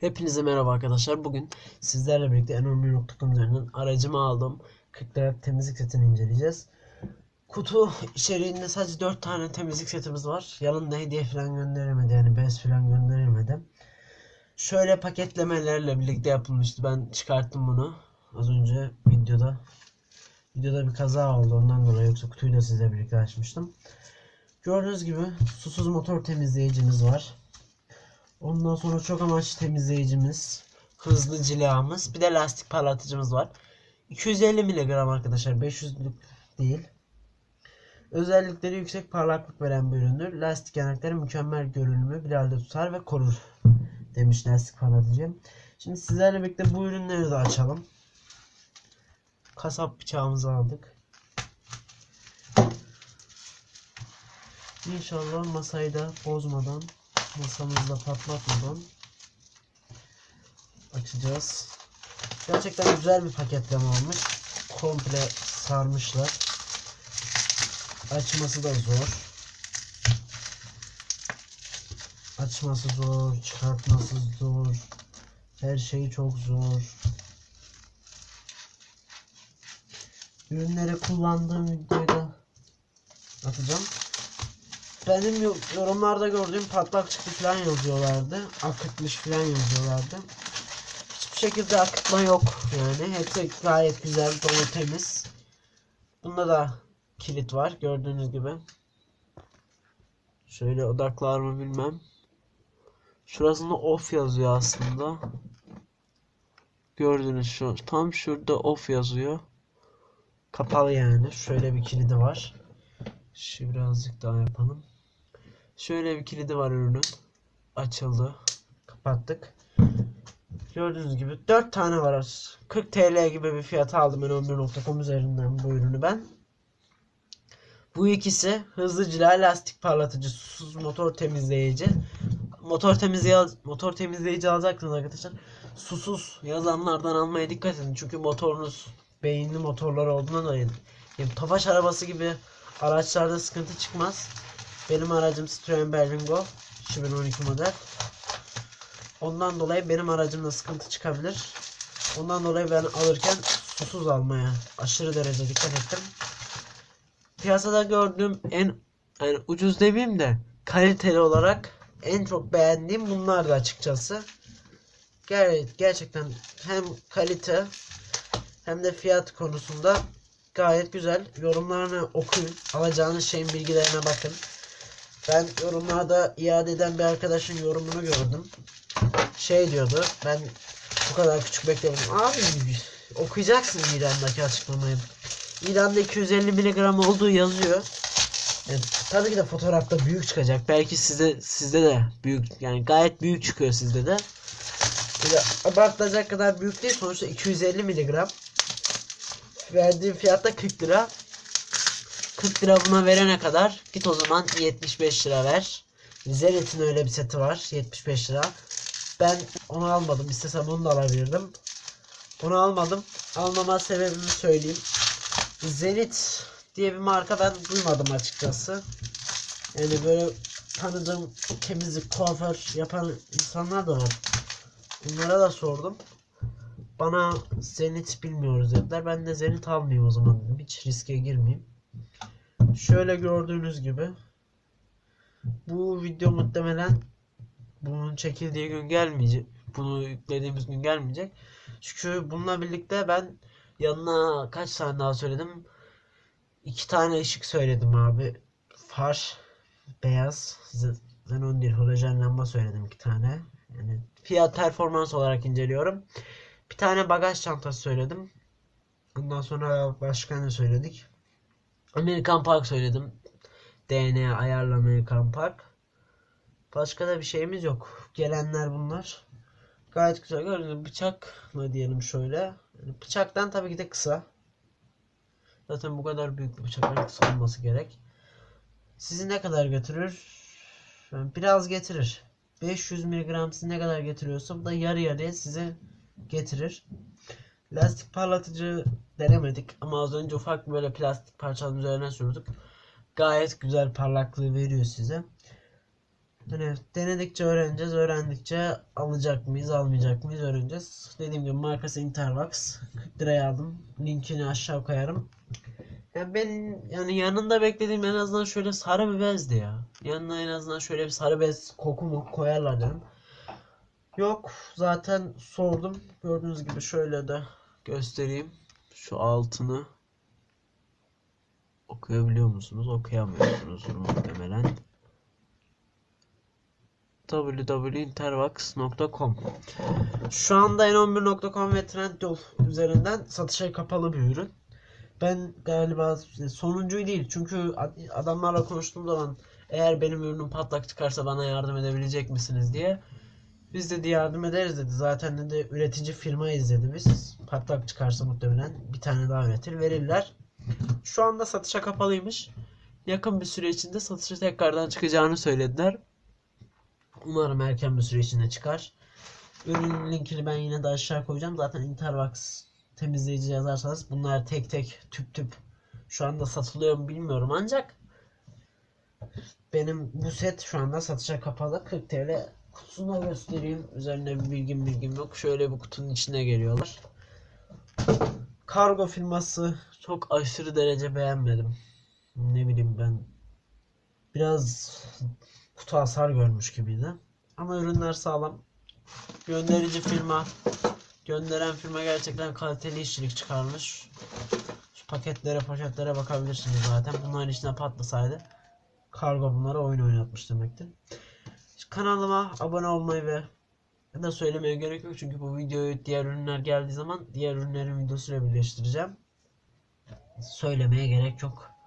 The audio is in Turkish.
Hepinize merhaba arkadaşlar. Bugün sizlerle birlikte N11.com üzerinden aracımı aldım. 40 lira temizlik setini inceleyeceğiz. Kutu içeriğinde sadece 4 tane temizlik setimiz var. Yanında hediye falan gönderilmedi yani bez falan gönderilmedi. Şöyle paketlemelerle birlikte yapılmıştı. Ben çıkarttım bunu az önce videoda. Videoda bir kaza oldu ondan dolayı yoksa kutuyu da sizle birlikte açmıştım. Gördüğünüz gibi susuz motor temizleyicimiz var. Ondan sonra çok amaçlı temizleyicimiz, hızlı cilamız, bir de lastik parlatıcımız var. 250 mg arkadaşlar, 500'lük değil. Özellikleri yüksek parlaklık veren bir üründür. Lastik yanakları mükemmel görünümü bir halde tutar ve korur demiş lastik parlatıcı. Şimdi sizlerle birlikte bu ürünleri de açalım. Kasap bıçağımızı aldık. İnşallah masayı da bozmadan masamızda patlatmadan açacağız. Gerçekten güzel bir paketleme olmuş. Komple sarmışlar. Açması da zor. Açması zor, çıkartması zor. Her şey çok zor. Ürünleri kullandığım videoyu da atacağım. Benim yo- yorumlarda gördüğüm patlak çıktı falan yazıyorlardı. Akıtmış falan yazıyorlardı. Hiçbir şekilde akıtma yok yani. Hepsi gayet güzel, dolu temiz. Bunda da kilit var gördüğünüz gibi. Şöyle odaklar mı bilmem. Şurasında off yazıyor aslında. Gördünüz şu tam şurada off yazıyor. Kapalı yani. Şöyle bir kilidi var. Şu birazcık daha yapalım. Şöyle bir kilidi var ürünün. Açıldı. Kapattık. Gördüğünüz gibi 4 tane var. 40 TL gibi bir fiyata aldım ben 11.com üzerinden bu ürünü ben. Bu ikisi hızlı cila lastik parlatıcı, susuz motor temizleyici. Motor temizleyici, motor temizleyici alacaksınız arkadaşlar. Susuz yazanlardan almaya dikkat edin. Çünkü motorunuz beyinli motorlar olduğuna dolayı. Yani Tofaş arabası gibi araçlarda sıkıntı çıkmaz. Benim aracım Citroen Berlingo 2012 model. Ondan dolayı benim aracımda sıkıntı çıkabilir. Ondan dolayı ben alırken susuz almaya aşırı derece dikkat ettim. Piyasada gördüğüm en yani ucuz demeyeyim de kaliteli olarak en çok beğendiğim bunlardı açıkçası. Ger gerçekten hem kalite hem de fiyat konusunda gayet güzel. Yorumlarını okuyun. Alacağınız şeyin bilgilerine bakın. Ben yorumlarda iade eden bir arkadaşın yorumunu gördüm. Şey diyordu. Ben bu kadar küçük beklemedim. Abi okuyacaksın ilandaki açıklamayı. İlanda 250 miligram olduğu yazıyor. Yani, tabii ki de fotoğrafta büyük çıkacak. Belki sizde sizde de büyük yani gayet büyük çıkıyor sizde de. Böyle abartılacak kadar büyük değil. Sonuçta 250 miligram. Verdiğim fiyat da 40 lira. 40 lira buna verene kadar git o zaman 75 lira ver. Zenit'in öyle bir seti var 75 lira. Ben onu almadım. İstesem onu da alabilirdim. Onu almadım. Almama sebebimi söyleyeyim. Zenit diye bir marka ben duymadım açıkçası. Yani böyle tanıdığım temizlik, kuaför yapan insanlar da var. Bunlara da sordum. Bana Zenit bilmiyoruz dediler. Ben de Zenit almayayım o zaman. Hiç riske girmeyeyim. Şöyle gördüğünüz gibi bu video muhtemelen bunun çekildiği gün gelmeyecek. Bunu yüklediğimiz gün gelmeyecek. Çünkü bununla birlikte ben yanına kaç tane daha söyledim? İki tane ışık söyledim abi. Far beyaz Xenon değil halojen lamba söyledim iki tane. Yani fiyat performans olarak inceliyorum. Bir tane bagaj çantası söyledim. Ondan sonra başka ne söyledik? Amerikan Park söyledim. DNA ayarlı Amerikan Park. Başka da bir şeyimiz yok. Gelenler bunlar. Gayet güzel gördüğünüz bıçak mı diyelim şöyle. Bıçaktan tabii ki de kısa. Zaten bu kadar büyük bir bıçakların kısa olması gerek. Sizi ne kadar götürür? Biraz getirir. 500 mg sizi ne kadar getiriyorsa bu da yarı yarıya size getirir. Lastik parlatıcı denemedik ama az önce ufak böyle plastik parçanın üzerine sürdük. Gayet güzel parlaklığı veriyor size. Hani denedikçe öğreneceğiz, öğrendikçe alacak mıyız, almayacak mıyız öğreneceğiz. Dediğim gibi markası Intervax. 40 liraya aldım. Linkini aşağı koyarım. Yani ben yani yanında beklediğim en azından şöyle sarı bir bezdi ya. Yanına en azından şöyle bir sarı bez koku mu koyarlar dedim. Yok zaten sordum. Gördüğünüz gibi şöyle de göstereyim. Şu altını okuyabiliyor musunuz? Okuyamıyorsunuz muhtemelen www.intervax.com Şu anda n11.com ve Trendyol üzerinden satışa kapalı bir ürün. Ben galiba sonuncuyu değil çünkü ad- adamlarla konuştuğum zaman eğer benim ürünüm patlak çıkarsa bana yardım edebilecek misiniz diye biz dedi yardım ederiz dedi. Zaten dedi üretici firmayız dedi biz. Patlak çıkarsa muhtemelen bir tane daha üretir verirler. Şu anda satışa kapalıymış. Yakın bir süre içinde satışa tekrardan çıkacağını söylediler. Umarım erken bir süre içinde çıkar. Ürünün linkini ben yine de aşağı koyacağım. Zaten Intervax temizleyici yazarsanız bunlar tek tek tüp tüp şu anda satılıyor mu bilmiyorum ancak benim bu set şu anda satışa kapalı 40 TL kutusunu göstereyim üzerinde bir bilgim bilgim yok şöyle bir kutunun içine geliyorlar kargo firması çok aşırı derece beğenmedim ne bileyim ben biraz kutu hasar görmüş gibiydi ama ürünler sağlam gönderici firma Gönderen firma gerçekten kaliteli işçilik çıkarmış. Şu paketlere poşetlere bakabilirsiniz zaten. Bunların içine patlasaydı kargo bunlara oyun oynatmış demektir. Kanalıma abone olmayı ve da söylemeye gerek yok çünkü bu videoyu diğer ürünler geldiği zaman diğer ürünlerin videosuyla birleştireceğim. Söylemeye gerek yok.